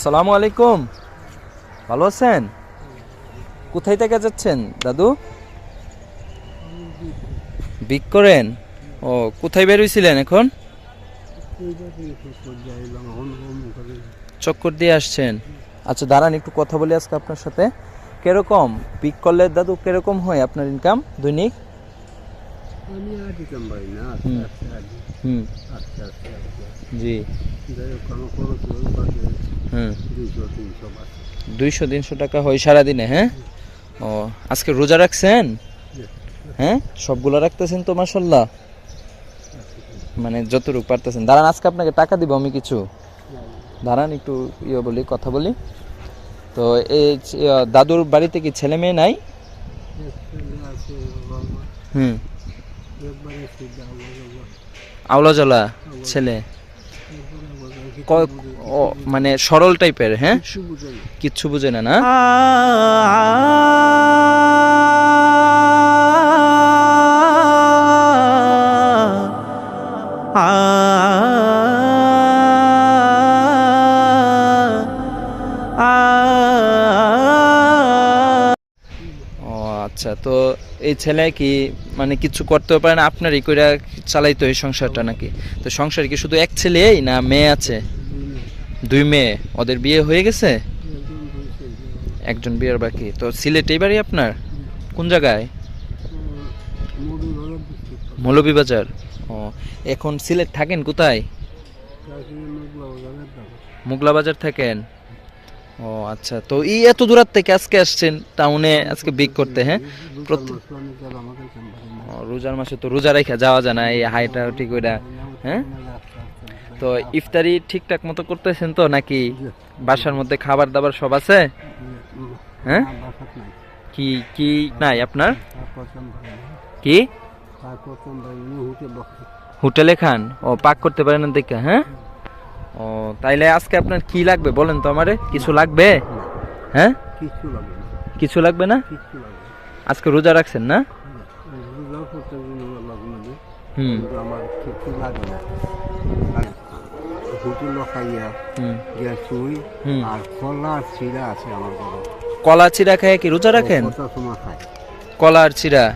আসসালামু আলাইকুম। ভালো আছেন? কোথায় থেকে যাচ্ছেন, দাদু? বিক করেন? ও, কোথায় বেরোইছিলেন এখন? চক্কর দিয়ে আসছেন। আচ্ছা দাঁড়ান, একটু কথা বলি আজকে আপনার সাথে। কীরকম? পিক করলে দাদু কীরকম হয় আপনার ইনকাম দৈনিক? আমি আর দিতাম পারি না? আস্তে আস্তে হুম। আস্তে আস্তে আস্তে জি। যাই হোক আমার খরচ বাজে হুম। দুইশো তিনশো বাজে দুইশো তিনশো টাকা হয় সারাদিনে হ্যাঁ? ও আজকে রোজা রাখছেন? হ্যাঁ? সবগুলো রাখতেছেন তো মাসাল্লাহ মানে যতটুকু পারতেছেন। দাঁড়ান আজকে আপনাকে টাকা দিব আমি কিছু। দাঁড়ান একটু ইয়ে বলি কথা বলি। তো এই দাদুর বাড়িতে কি ছেলে মেয়ে নাই? হুম। একবারে সিদ্ধা বাবা আওলা জলা ছেলে মানে সরল টাইপের হ্যাঁ কিচ্ছু বুঝে না না ও আচ্ছা তো এই ছেলে কি মানে কিছু করতে পারে না? আপনারই কইরা চালাইতো এই সংসারটা নাকি? তো সংসার কি শুধু এক ছেলেই না মেয়ে আছে? দুই মেয়ে। ওদের বিয়ে হয়ে গেছে? একজন বিয়ের বাকি। তো সিলেটেই বাড়ি আপনার? কোন জায়গায়? মৌলভীবাজার। ও এখন সিলেট থাকেন কোথায়? মুগলা বাজার থাকেন? ও আচ্ছা। তো এই এত দূরাত থেকে আজকে আসছেন টাউনে আজকে বিক করতে হ্যাঁ? রোজার মাসে তো রোজা রেখা যাওয়া যায় না এই হাইটা ঠিক ওইটা হ্যাঁ? তো ইফতারি ঠিকঠাক মতো করতেছেন তো নাকি বাসার মধ্যে খাবার দাবার সব আছে? হ্যাঁ? কি কি নাই আপনার? কি? হোটেলে খান? ও পাক করতে পারেন দেখে হ্যাঁ? ও তাইলে আজকে আপনার কি লাগবে বলেন তো আমারে? কিছু লাগবে? হ্যাঁ? কিচ্ছু লাগে না। কিছু লাগবে না? আজকে রোজা রাখছেন না? হুম। আমার লাগে না। খাইয়া। আর কলা আর চিরা আছে আমার ঘরে। কলা চিরা খায় কি রোজা রাখেন? কলা আর চিরা